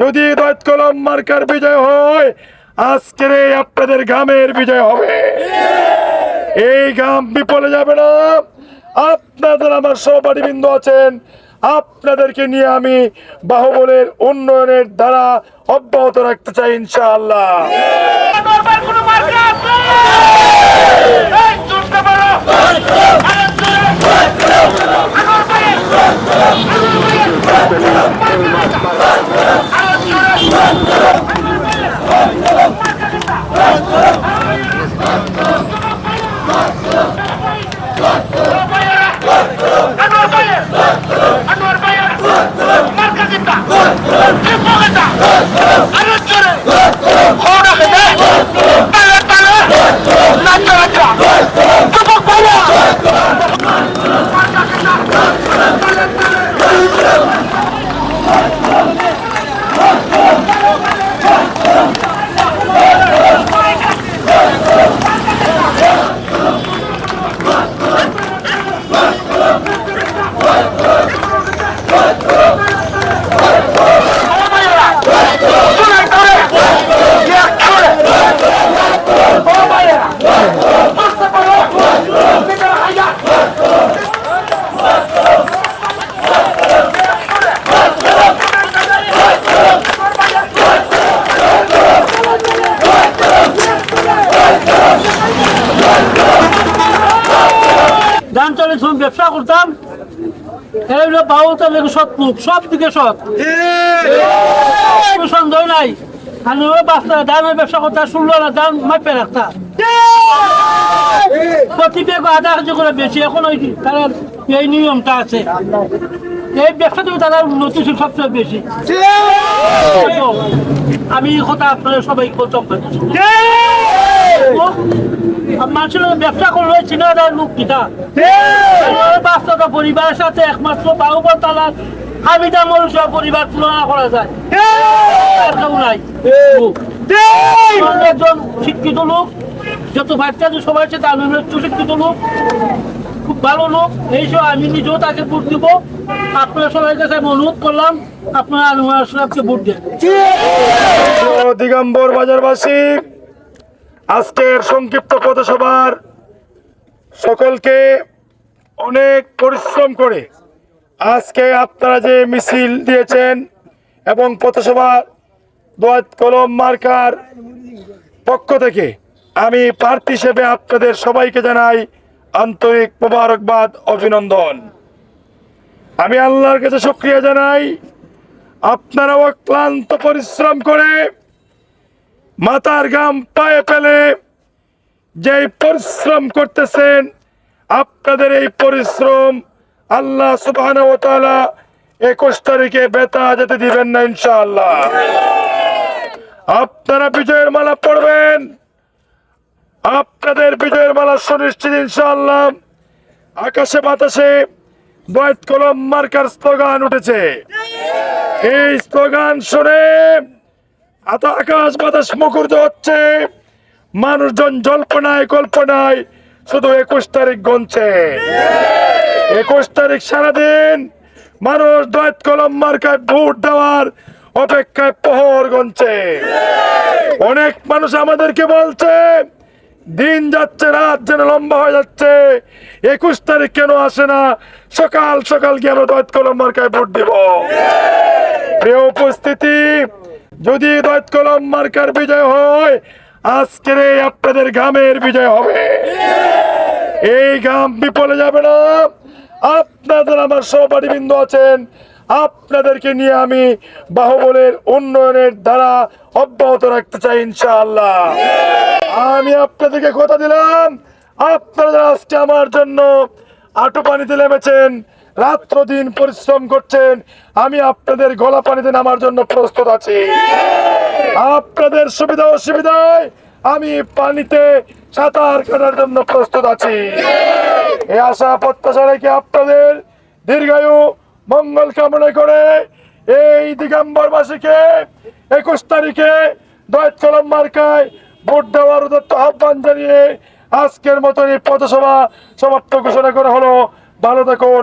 যদি দৈত কলম মার্কার বিজয় হয়, আজকের এই আপনাদের গ্রামের বিজয় হবে। এই গ্রাম বিপলে যাবে না। আপনাদের আমার সহপাঠীবৃন্দ আছেন, আপনাদেরকে নিয়ে আমি বাহুবলের উন্নয়নের দ্বারা অব্যাহত রাখতে চাই ইনশাআল্লাহ। কোনো মার্কা আছে ব্যবসা করতাম তাহলে সৎ লোক, সব দিকে সৎ। কোনো সন্দেহ নাই। আমি ওই বাচ্চা ধানের ব্যবসা না ধান মাপে রাখতা। আধা এই আছে। এই আমি এই কথা আপনারা সবাই বলতাম মানুষের ব্যবসা করলে চিনা দেয় লোক কিটা বাস্তবতা পরিবারের সাথে একমাত্র বাহুবল তালার হামিদা মনুষ্য পরিবার তুলনা করা যায়। কেউ নাই। একজন শিক্ষিত লোক যত বাচ্চা যে সবাই আছে তার একটু শিক্ষিত লোক খুব ভালো লোক। এই সব আমি নিজেও তাকে ভোট দিব। আপনারা সবাই কাছে আমি অনুরোধ করলাম আপনারা আনোয়ার সাহেবকে ভোট দেন। দিগম্বর বাজারবাসী আজকের সংক্ষিপ্ত পথসভার সকলকে অনেক পরিশ্রম করে আজকে আপনারা যে মিছিল দিয়েছেন এবং পথসভা দোয়াত কলম মার্কার পক্ষ থেকে আমি প্রার্থী হিসেবে আপনাদের সবাইকে জানাই আন্তরিক মোবারকবাদ, অভিনন্দন। আমি আল্লাহর কাছে শুক্রিয়া জানাই। আপনারাও ক্লান্ত পরিশ্রম করে মাথার গাম পায়ে ফেলে যে পরিশ্রম করতেছেন, আপনাদের এই পরিশ্রম আল্লাহ সুবাহ একুশ তারিখে বেতা যেতে দিবেন না ইনশাআল্লাহ। আপনারা বিজয়ের মালা পড়বেন। আপনাদের বিজয়ের মালা সুনিশ্চিত ইনশাআল্লাহ। আকাশে বাতাসে বয়ত কলম মার্কার স্লোগান উঠেছে। এই স্লোগান শুনে এত আকাশ বাতাস মুখরিত হচ্ছে। মানুষজন জল্পনায় কল্পনায় শুধু একুশ তারিখ গনছে। একুশ তারিখ সারাদিন মানুষ দয়েত কলম মার্কায় ভোট দেওয়ার অপেক্ষায় প্রহর গনছে। অনেক মানুষ আমাদেরকে বলছে, দিন যাচ্ছে, রাত যেন লম্বা হয়ে যাচ্ছে। একুশ তারিখ কেন আসে না? সকাল সকাল গিয়ে আমরা দয়েত কলম মার্কায় ভোট দিব। প্রিয় উপস্থিতি যদি দৈত কলম মার্কার বিজয় হয়, আজকের এই আপনাদের গ্রামের বিজয় হবে। এই গ্রাম বিপলে যাবে না। আপনাদের আমার সহপাঠীবৃন্দ আছেন, আপনাদেরকে নিয়ে আমি বাহুবলের উন্নয়নের দ্বারা অব্যাহত রাখতে চাই ইনশাআল্লাহ। আমি আপনাদেরকে কথা দিলাম, আপনারা আজকে আমার জন্য আটু পানিতে নেমেছেন। রাত্র দিন পরিশ্রম করছেন। আমি আপনাদের গলা পানিতে নামার জন্য প্রস্তুত আছি। আপনাদের সুবিধা অসুবিধায় আমি পানিতে সাঁতার কাটার জন্য প্রস্তুত আছি। এই আশা প্রত্যাশা রেখে আপনাদের দীর্ঘায়ু মঙ্গল কামনা করে এই দিগম্বর দিগম্বরবাসীকে একুশ তারিখে দয়েত কলম মার্কায় ভোট দেওয়ার আহ্বান জানিয়ে আজকের মতন এই পথসভা সমাপ্ত ঘোষণা করা হলো। ভালো থাকুন